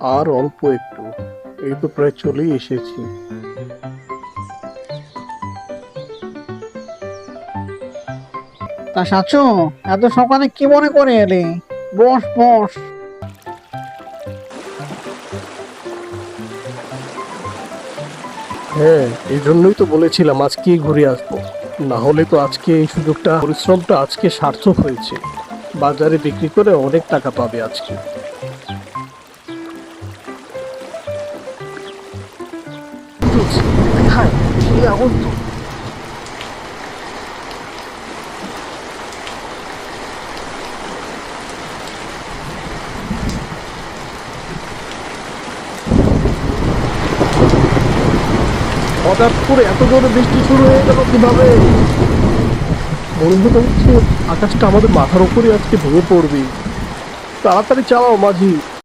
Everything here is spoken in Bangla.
আর অল্প একটু। এই তো প্রায় চলেই এসেছি। তা সাচু এত সকালে কি মনে করে এলে? বস বস। হ্যাঁ এই জন্যই তো বলেছিলাম আজকে ঘুরে আসব। না হলে তো আজকে এই সুযোগটা পরিশ্রমটা আজকে সার্থক হয়েছে। বাজারে বিক্রি করে অনেক টাকা পাবে আজকে। হাই কি আগুন তো হঠাৎ করে এত জোরে বৃষ্টি শুরু হয়ে গেল কীভাবে? হতে হচ্ছে আকাশটা আমাদের মাথার উপরে আজকে ভেঙে পড়বে। তাড়াতাড়ি চালাও মাঝি।